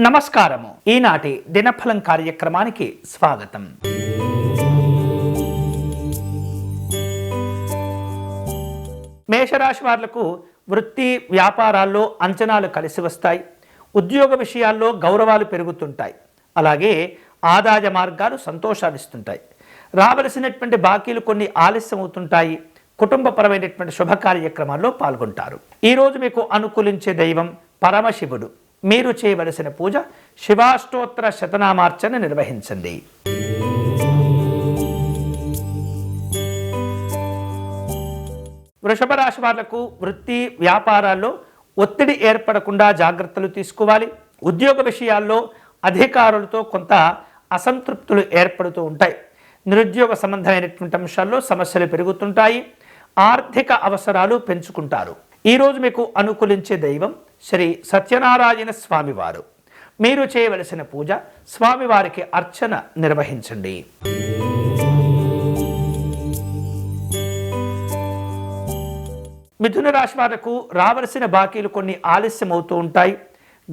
నమస్కారము. ఈనాటి దినఫలం కార్యక్రమానికి స్వాగతం. మేషరాశి వాళ్ళకు వృత్తి వ్యాపారాల్లో అంచనాలు కలిసి వస్తాయి. ఉద్యోగ విషయాల్లో గౌరవాలు పెరుగుతుంటాయి. అలాగే ఆదాయ మార్గాలు సంతోషాన్నిస్తుంటాయి. రావలసినటువంటి బాకీలు కొన్ని ఆలస్యం అవుతుంటాయి కుటుంబపరమైనటువంటి శుభ కార్యక్రమాల్లో పాల్గొంటారు. ఈరోజు మీకు అనుకూలించే దైవం పరమశివుడు. మీరు చేయవలసిన పూజ శివాష్టోత్తర శతనామార్చన నిర్వహించండి. వృషభ రాశి వాళ్ళకు వృత్తి వ్యాపారాల్లో ఒత్తిడి ఏర్పడకుండా జాగ్రత్తలు తీసుకోవాలి. ఉద్యోగ విషయాల్లో అధికారులతో కొంత అసంతృప్తులు ఏర్పడుతూ ఉంటాయి. నిరుద్యోగ సంబంధమైనటువంటి అంశాల్లో సమస్యలు పెరుగుతుంటాయి. ఆర్థిక అవసరాలు పెంచుకుంటారు. ఈరోజు మీకు అనుకూలించే దైవం శ్రీ సత్యనారాయణ స్వామివారు. మీరు చేయవలసిన పూజ స్వామివారికి అర్చన నిర్వహించండి. మిథున రాశి వారకు రావలసిన బాకీలు కొన్ని ఆలస్యం అవుతూ ఉంటాయి.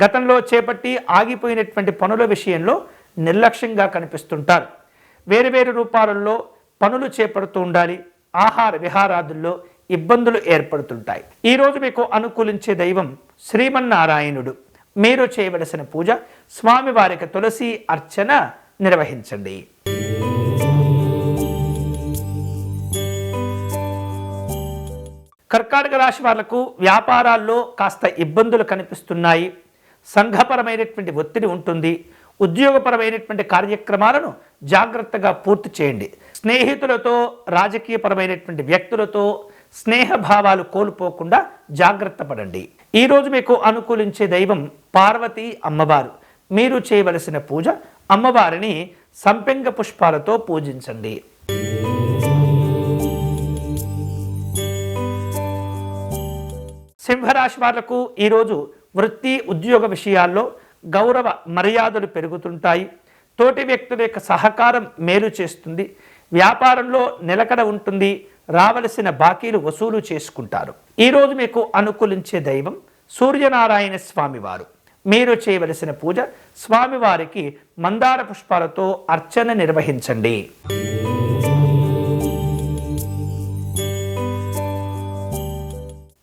గతంలో చేపట్టి ఆగిపోయినటువంటి పనుల విషయంలో నిర్లక్ష్యంగా కనిపిస్తుంటారు. వేరు వేరు రూపాలలో పనులు చేపడుతూ ఉండాలి. ఆహార విహారాదుల్లో ఇబ్బందులు ఏర్పడుతుంటాయి. ఈరోజు మీకు అనుకూలించే దైవం శ్రీమన్నారాయణుడు. మీరు చేయవలసిన పూజ స్వామివారికి తులసి అర్చన నిర్వహించండి. కర్కాటక రాశి వాళ్ళకు వ్యాపారాల్లో కాస్త ఇబ్బందులు కనిపిస్తున్నాయి. సంఘపరమైనటువంటి ఒత్తిడి ఉంటుంది. ఉద్యోగపరమైనటువంటి కార్యక్రమాలను జాగ్రత్తగా పూర్తి చేయండి. స్నేహితులతో రాజకీయపరమైనటువంటి వ్యక్తులతో స్నేహభావాలు కోల్పోకుండా జాగ్రత్త పడండి. ఈరోజు మీకు అనుకూలించే దైవం పార్వతీ అమ్మవారు. మీరు చేయవలసిన పూజ అమ్మవారిని సంపెంగ పుష్పాలతో పూజించండి. సింహరాశి వాళ్ళకు ఈరోజు వృత్తి ఉద్యోగ విషయాల్లో గౌరవ మర్యాదలు పెరుగుతుంటాయి. తోటి వ్యక్తుల యొక్క సహకారం మేలు చేస్తుంది. వ్యాపారంలో నిలకడ ఉంటుంది. రావలసిన బాకీలు వసూలు చేసుకుంటారు. ఈరోజు మీకు అనుకూలించే దైవం సూర్యనారాయణ స్వామివారు. మీరు చేయవలసిన పూజ స్వామివారికి మందార పుష్పాలతో అర్చన నిర్వహించండి.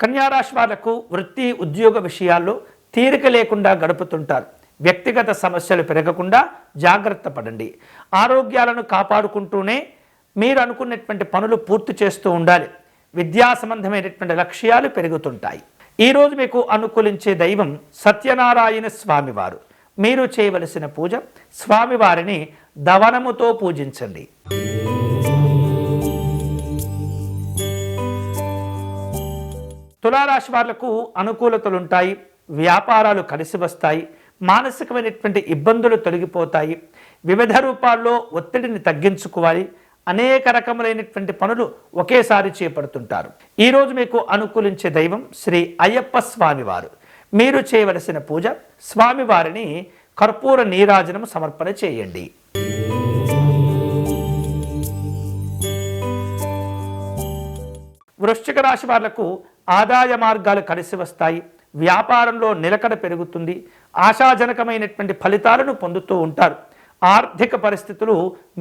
కన్యారాశి వాళ్ళకు వృత్తి ఉద్యోగ విషయాల్లో తీరిక లేకుండా గడుపుతుంటారు. వ్యక్తిగత సమస్యలు పెరగకుండా జాగ్రత్త పడండి. ఆరోగ్యాలను కాపాడుకుంటూనే మీరు అనుకున్నటువంటి పనులు పూర్తి చేస్తూ ఉండాలి. విద్యా సంబంధమైనటువంటి లక్ష్యాలు పెరుగుతుంటాయి. ఈరోజు మీకు అనుకూలించే దైవం సత్యనారాయణ స్వామివారు. మీరు చేయవలసిన పూజ స్వామివారిని దవనముతో పూజించండి. తులారాశి వాళ్ళకు అనుకూలతలు ఉంటాయి వ్యాపారాలు కలిసి వస్తాయి మానసికమైనటువంటి ఇబ్బందులు తొలగిపోతాయి. వివిధ రూపాల్లో ఒత్తిడిని తగ్గించుకోవాలి అనేక రకములైనటువంటి పనులు ఒకేసారి చేపడుతుంటారు. ఈరోజు మీకు అనుకూలించే దైవం శ్రీ అయ్యప్ప స్వామివారు. మీరు చేయవలసిన పూజ స్వామివారిని కర్పూర నీరాజనం సమర్పణ చేయండి. వృశ్చిక రాశి వాళ్ళకు ఆదాయ మార్గాలు కలిసి వస్తాయి. వ్యాపారంలో నిలకడ పెరుగుతుంది. ఆశాజనకమైనటువంటి ఫలితాలను పొందుతూ ఉంటారు. ఆర్థిక పరిస్థితులు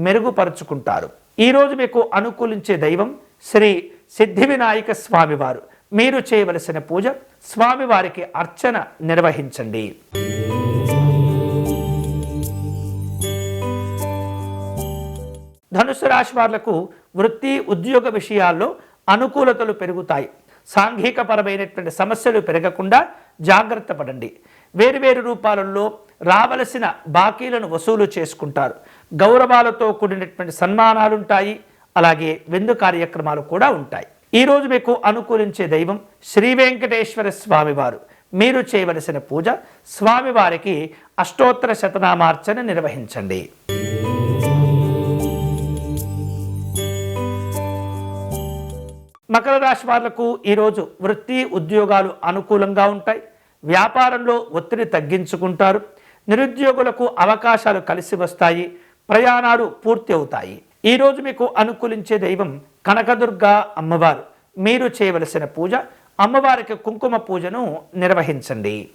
మెరుగుపరుచుకుంటారు. ఈరోజు మీకు అనుకూలించే దైవం శ్రీ సిద్ధి వినాయక స్వామివారు. మీరు చేయవలసిన పూజ స్వామివారికి అర్చన నిర్వహించండి. ధనుసు రాశి వాళ్ళకు వృత్తి ఉద్యోగ విషయాల్లో అనుకూలతలు పెరుగుతాయి. సాంఘికపరమైనటువంటి సమస్యలు పెరగకుండా జాగ్రత్త పడండి. వేరువేరు రూపాలలో రావలసిన బాకీలను వసూలు చేసుకుంటారు. గౌరవాలతో కూడినటువంటి సన్మానాలు ఉంటాయి అలాగే విందు కార్యక్రమాలు కూడా ఉంటాయి. ఈరోజు మీకు అనుకూలించే దైవం శ్రీ వెంకటేశ్వర స్వామివారు. మీరు చేయవలసిన పూజ స్వామివారికి అష్టోత్తర శతనామార్చన నిర్వహించండి. మకర రాశి వాళ్ళకు ఈరోజు వృత్తి ఉద్యోగాలు అనుకూలంగా ఉంటాయి. వ్యాపారంలో ఒత్తిడి తగ్గించుకుంటారు. నిరుద్యోగులకు అవకాశాలు కలిసి వస్తాయి. ప్రయాణాలు పూర్తి అవుతాయి ఈరోజు మీకు అనుకూలించే దైవం కనకదుర్గ అమ్మవారు. మీరు చేయవలసిన పూజ అమ్మవారికి కుంకుమ పూజను నిర్వహించండి.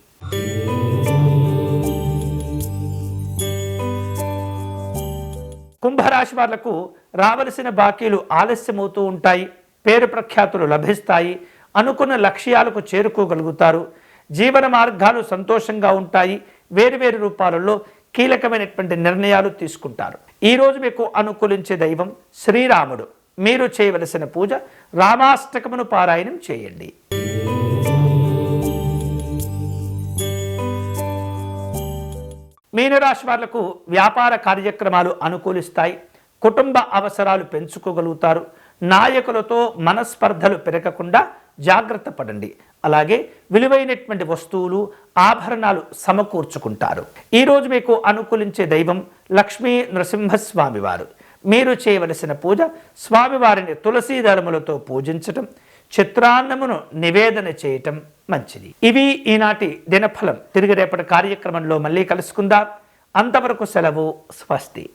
కుంభరాశి వాళ్ళకు రావలసిన బాకీలు ఆలస్యమవుతూ ఉంటాయి. పేరు ప్రఖ్యాతులు లభిస్తాయి. అనుకున్న లక్ష్యాలకు చేరుకోగలుగుతారు. జీవన మార్గాలు సంతోషంగా ఉంటాయి. వేరువేరు రూపాలలో కీలకమైనటువంటి నిర్ణయాలు తీసుకుంటారు. ఈరోజు మీకు అనుకూలించే దైవం శ్రీరాముడు. మీరు చేయవలసిన పూజ రామాష్టకమును పారాయణం చేయండి. మీనరాశి వాళ్ళకు వ్యాపార కార్యక్రమాలు అనుకూలిస్తాయి. కుటుంబ అవసరాలు పెంచుకోగలుగుతారు. నాయకులతో మనస్పర్ధలు పెరగకుండా జాగ్రత్త పడండి. అలాగే విలువైనటువంటి వస్తువులు ఆభరణాలు సమకూర్చుకుంటారు. ఈరోజు మీకు అనుకూలించే దైవం లక్ష్మీ నృసింహస్వామి వారు. మీరు చేయవలసిన పూజ స్వామివారిని తులసీ దళములతో పూజించటం చిత్రాన్నమును నివేదన చేయటం మంచిది. ఇవి ఈనాటి దినఫలం. తిరిగి రేపటి కార్యక్రమంలో మళ్ళీ కలుసుకుందాం. అంతవరకు సెలవు స్వస్తి.